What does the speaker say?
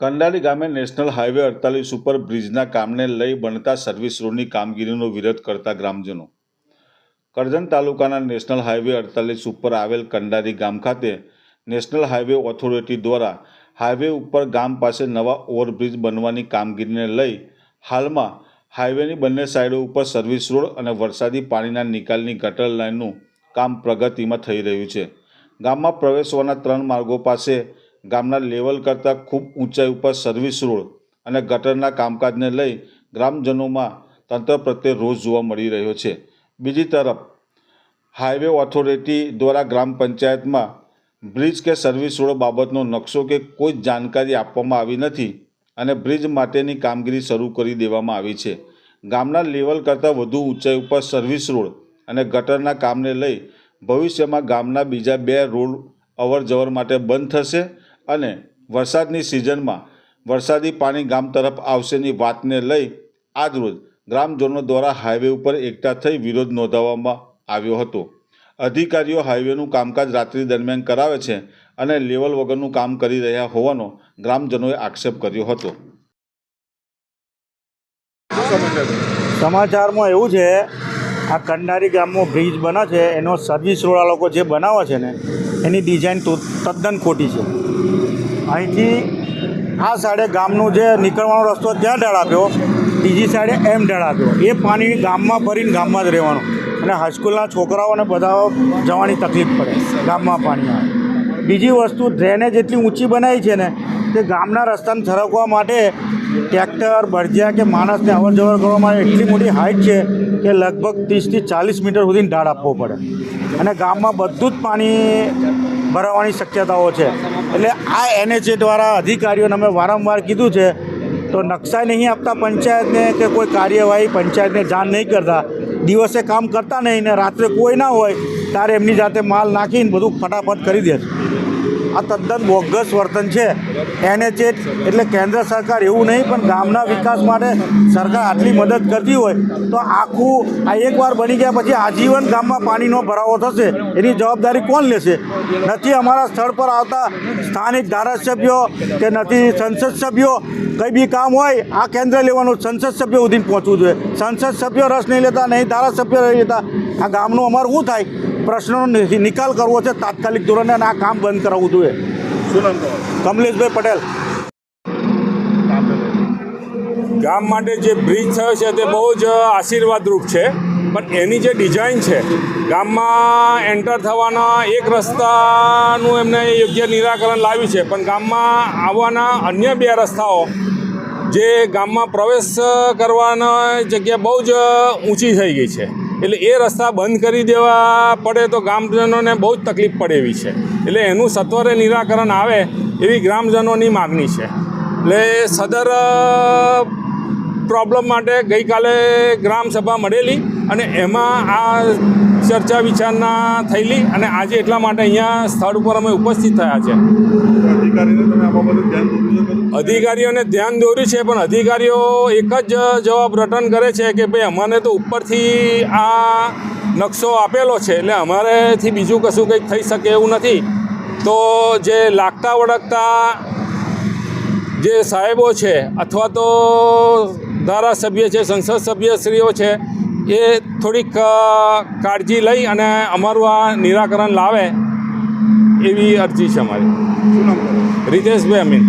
કંડારી ગામે national highway અડતાલીસ ઉપર બ્રિજના કામને લઈ બનતા સર્વિસ રોડની કામગીરીનો વિરોધ કરતા ગ્રામજનો. કરજણ તાલુકાના નેશનલ હાઈવે અડતાલીસ ઉપર આવેલ કંડારી ગામ ખાતે નેશનલ હાઈવે ઓથોરિટી દ્વારા હાઈવે ઉપર ગામ પાસે નવા ઓવરબ્રિજ બનવાની કામગીરીને લઈ હાલમાં હાઈવેની બંને સાઈડો ઉપર સર્વિસ રોડ અને વરસાદી પાણીના નિકાલની ગટર લાઇનનું કામ પ્રગતિમાં થઈ રહ્યું છે. ગામમાં પ્રવેશવાના ત્રણ માર્ગો પાસે ગામના લેવલ કરતાં ખૂબ ઊંચાઈ ઉપર સર્વિસ રોડ અને ગટરના કામકાજને લઈ ગ્રામજનોમાં તંત્ર પ્રત્યે રોષ જોવા મળી રહ્યો છે. બીજી તરફ, હાઈવે ઓથોરિટી દ્વારા ગ્રામ પંચાયતમાં બ્રિજ કે સર્વિસ રોડ બાબતનો નકશો કે કોઈ જ જાણકારી આપવામાં આવી નથી અને બ્રિજ માટેની કામગીરી શરૂ કરી દેવામાં આવી છે. ગામના લેવલ કરતાં વધુ ઊંચાઈ ઉપર સર્વિસ રોડ અને ગટરના કામને લઈ ભવિષ્યમાં ગામના બીજા બે રોડ અવર માટે બંધ થશે અને વરસાદની સિઝનમાં વરસાદી પાણી ગામ તરફ આવશેની વાતને લઈ આજરોજ ગ્રામજનો દ્વારા હાઈવે ઉપર એકઠા થઈ વિરોધ નોંધાવવામાં આવ્યો હતો. અધિકારીઓ હાઈવેનું કામકાજ રાત્રિ દરમિયાન કરાવે છે અને લેવલ વગરનું કામ કરી રહ્યા હોવાનો ગ્રામજનોએ આક્ષેપ કર્યો હતો. સમાચારમાં એવું છે આ કંડારી ગામમાં બ્રિજ બને છે, એનો સર્વિસ રોડા લોકો જે બનાવે છે ને, એની ડિઝાઇન તો તદ્દન ખોટી છે. અહીંથી આ સાઈડે ગામનું જે નીકળવાનો રસ્તો ત્યાં ઢાળ આપ્યો. બીજી સાઈડે એમ ઢાળ આપ્યો. એ પાણી ગામમાં ભરીને ગામમાં જ રહેવાનું. અને હાઈસ્કૂલના છોકરાઓને બધા જવાની તકલીફ પડે ગામમાં પાણી આવે. બીજી વસ્તુ ડ્રેનેજ એટલી ઊંચી બનાવી છે ને તે ગામના રસ્તાને સરકવા માટે ટ્રેક્ટર, બળજિયા કે માણસને અવર જવર કરવા માટે એટલી મોટી હાઇટ છે કે લગભગ ત્રીસથી ચાલીસ મીટર સુધી ઢાળ આપવો પડે. અને ગામમાં બધું જ પાણી ભરાવાની શક્યતાઓ છે. એટલે આ એનએચએ દ્વારા અધિકારીઓને અમે વારંવાર કીધું છે, તો નકશા નહીં આપતા પંચાયતને કે કોઈ કાર્યવાહી પંચાયતને જાણ નહીં કરતા. દિવસે કામ કરતા નહીં ને રાત્રે કોઈ ના હોય ત્યારે એમની જાતે માલ નાખીને બધું ફટાફટ કરી દે આ તદ્દન બોગસ વર્તન છે. એનએચએચ એટલે કેન્દ્ર સરકાર એવું નહીં, પણ ગામના વિકાસ માટે સરકાર આટલી મદદ કરતી હોય તો આખું આ એકવાર બની ગયા પછી આજીવન ગામમાં પાણીનો ભરાવો થશે. એની જવાબદારી કોણ લેશે? નથી અમારા સ્થળ પર આવતા સ્થાનિક ધારાસભ્યો કે નથી સંસદ સભ્યો, કંઈ બી કામ હોય, આ કેન્દ્ર લેવાનું સંસદ સભ્યો સુધી પહોંચવું જોઈએ. સંસદ સભ્યો રસ નહીં લેતા, નહીં ધારાસભ્યો નહીં લેતા. આ ગામનું અમારું શું થાય? પ્રશ્નોનો નિકાલ કરવો છે તાત્કાલિક ધોરણે અને આ કામ બંધ કરાવવું જોઈએ. શું નામ કમલેશભાઈ પટેલ. ગામ માટે જે બ્રિજ થયો છે તે બહુ જ આશીર્વાદરૂપ છે પણ એની જે ડિઝાઇન છે ગામમાં એન્ટર થવાના એક રસ્તાનું એમને યોગ્ય નિરાકરણ લાવ્યું છે પણ ગામમાં આવવાના અન્ય બે રસ્તાઓ જે ગામમાં પ્રવેશ કરવાના જગ્યા બહુ જ ઊંચી થઈ ગઈ છે. એટલે એ રસ્તા બંધ કરી દેવા પડે તો ગ્રામજનોને બહુ જ તકલીફ પડે એવી છે. એટલે એનું સત્વરે નિરાકરણ આવે એવી ગ્રામજનોની માગણી છે. એટલે સદર પ્રોબ્લેમ માટે ગઈકાલે ગ્રામસભા મળેલી. અને એમાં આ ચર્ચા વિચારણા થયેલી અને આજે એટલા માટે અહીંયા સ્થળ ઉપર અમે ઉપસ્થિત થયા છે? અધિકારીઓને ધ્યાન દોર્યું છે પણ અધિકારીઓ એક જ જવાબ રટન કરે છે કે ભાઈ અમને તો ઉપરથી આ નકશો આપેલો છે એટલે અમારેથી બીજું કશું કંઈક થઈ શકે એવું નથી તો જે લાગતા વળગતા જે સાહેબો છે અથવા તો ધારાસભ્ય છે સંસદ સભ્યશ્રીઓ છે એ થોડીક કાળજી લઈ અને અમારું આ નિરાકરણ લાવે એવી અરજી છે અમારી રિતેશભાઈ? અમીન